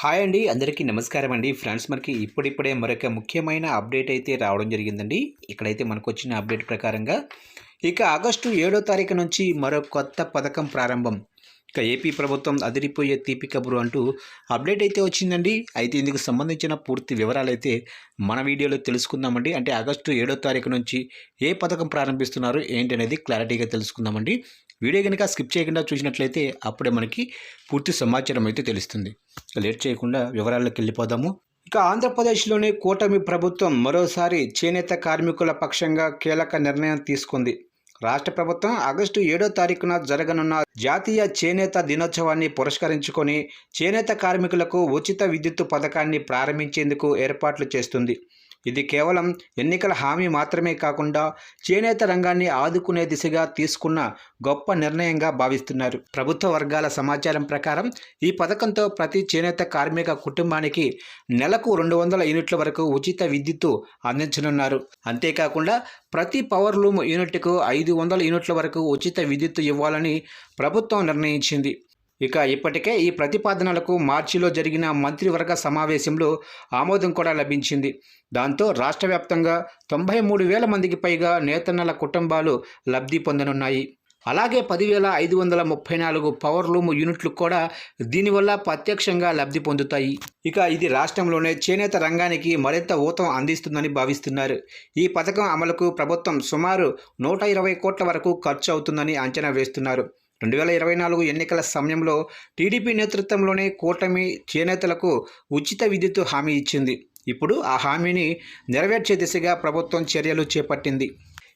Hi అండి అందరికీ నమస్కారం అండి. ఫ్రెండ్స్ మనకి ఇప్పుడిప్పుడే మరొక ముఖ్యమైన అప్డేట్ అయితే రావడం జరిగిందండి. ఇక్కడైతే మనకు వచ్చిన అప్డేట్ ప్రకారంగా ఇక ఆగస్టు ఏడో తారీఖు నుంచి మరో కొత్త పథకం ప్రారంభం. ఇక ఏపీ ప్రభుత్వం అదిరిపోయే తీపి కబురు అంటూ అప్డేట్ అయితే వచ్చిందండి. అయితే ఇందుకు సంబంధించిన పూర్తి వివరాలు అయితే మన వీడియోలో తెలుసుకుందామండి. అంటే ఆగస్టు ఏడో తారీఖు నుంచి ఏ పథకం ప్రారంభిస్తున్నారు ఏంటనేది క్లారిటీగా తెలుసుకుందామండి. వీడియో కనుక స్కిప్ చేయకుండా చూసినట్లయితే అప్పుడే మనకి పూర్తి సమాచారం అయితే తెలుస్తుంది. లేట్ చేయకుండా వివరాల్లోకి వెళ్ళిపోదాము. ఇక ఆంధ్రప్రదేశ్లోని కూటమి ప్రభుత్వం మరోసారి చేనేత కార్మికుల పక్షంగా కీలక నిర్ణయం తీసుకుంది. రాష్ట్ర ప్రభుత్వం ఆగస్టు ఏడో తారీఖున జరగనున్న జాతీయ చేనేత దినోత్సవాన్ని పురస్కరించుకొని చేనేత కార్మికులకు ఉచిత విద్యుత్తు పథకాన్ని ప్రారంభించేందుకు ఏర్పాట్లు చేస్తుంది. ఇది కేవలం ఎన్నికల హామీ మాత్రమే కాకుండా చేనేత రంగాన్ని ఆదుకునే దిశగా తీసుకున్న గొప్ప నిర్ణయంగా భావిస్తున్నారు. ప్రభుత్వ వర్గాల సమాచారం ప్రకారం ఈ పథకంతో ప్రతి చేనేత కార్మిక కుటుంబానికి నెలకు రెండు వందల యూనిట్ల వరకు ఉచిత విద్యుత్తు అందించనున్నారు. అంతేకాకుండా ప్రతి పవర్ లూమ్ యూనిట్కు ఐదు వందల యూనిట్ల వరకు ఉచిత విద్యుత్తు ఇవ్వాలని ప్రభుత్వం నిర్ణయించింది. ఇక ఇప్పటికే ఈ ప్రతిపాదనలకు మార్చిలో జరిగిన మంత్రివర్గ సమావేశంలో ఆమోదం కూడా లభించింది. దాంతో రాష్ట్ర వ్యాప్తంగా తొంభై మూడు వేల మందికి పైగా నేతన్నల కుటుంబాలు లబ్ధి పొందనున్నాయి. అలాగే పదివేల ఐదు వందల ముప్పై నాలుగు పవర్ లూమ్ యూనిట్లు కూడా దీనివల్ల ప్రత్యక్షంగా లబ్ధి పొందుతాయి. ఇక ఇది రాష్ట్రంలోనే చేనేత రంగానికి మరింత ఊతం అందిస్తుందని భావిస్తున్నారు. ఈ పథకం అమలుకు ప్రభుత్వం సుమారు నూట ఇరవై కోట్ల వరకు ఖర్చు అవుతుందని అంచనా వేస్తున్నారు. రెండు వేల ఇరవై నాలుగు ఎన్నికల సమయంలో టీడీపీ నేతృత్వంలోనే కూటమి చేనేతలకు ఉచిత విద్యుత్ హామీ ఇచ్చింది. ఇప్పుడు ఆ హామీని నెరవేర్చే దిశగా ప్రభుత్వం చర్యలు చేపట్టింది.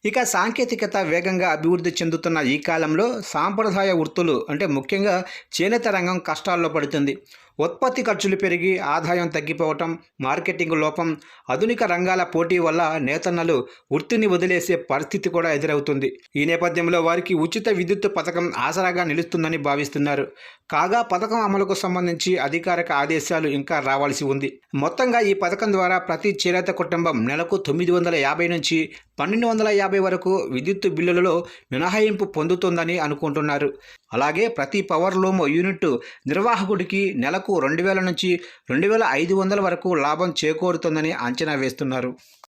ఇక సాంకేతికత వేగంగా అభివృద్ధి చెందుతున్న ఈ కాలంలో సాంప్రదాయ వృత్తులు అంటే ముఖ్యంగా చేనేత రంగం కష్టాల్లో పడుతుంది. ఉత్పత్తి ఖర్చులు పెరిగి ఆదాయం తగ్గిపోవటం మార్కెటింగ్ లోపం ఆధునిక రంగాల పోటీ వల్ల నేతన్నలు వృత్తిని వదిలేసే పరిస్థితి కూడా ఎదురవుతుంది. ఈ నేపథ్యంలో వారికి ఉచిత విద్యుత్ పథకం ఆసరాగా నిలుస్తుందని భావిస్తున్నారు. కాగా పథకం అమలుకు సంబంధించి అధికారిక ఆదేశాలు ఇంకా రావాల్సి ఉంది. మొత్తంగా ఈ పథకం ద్వారా ప్రతి చేనేత కుటుంబం నెలకు తొమ్మిది వందల యాభై నుంచి పన్నెండు వందల యాభై వరకు విద్యుత్ బిల్లులలో మినహాయింపు పొందుతుందని అనుకుంటున్నారు. అలాగే ప్రతి పవర్ లూమ్ యూనిట్ నిర్వాహకుడికి నెలకు రెండు వేల నుంచి రెండు వేల ఐదు వందల వరకు లాభం చేకూరుతుందని అంచనా వేస్తున్నారు.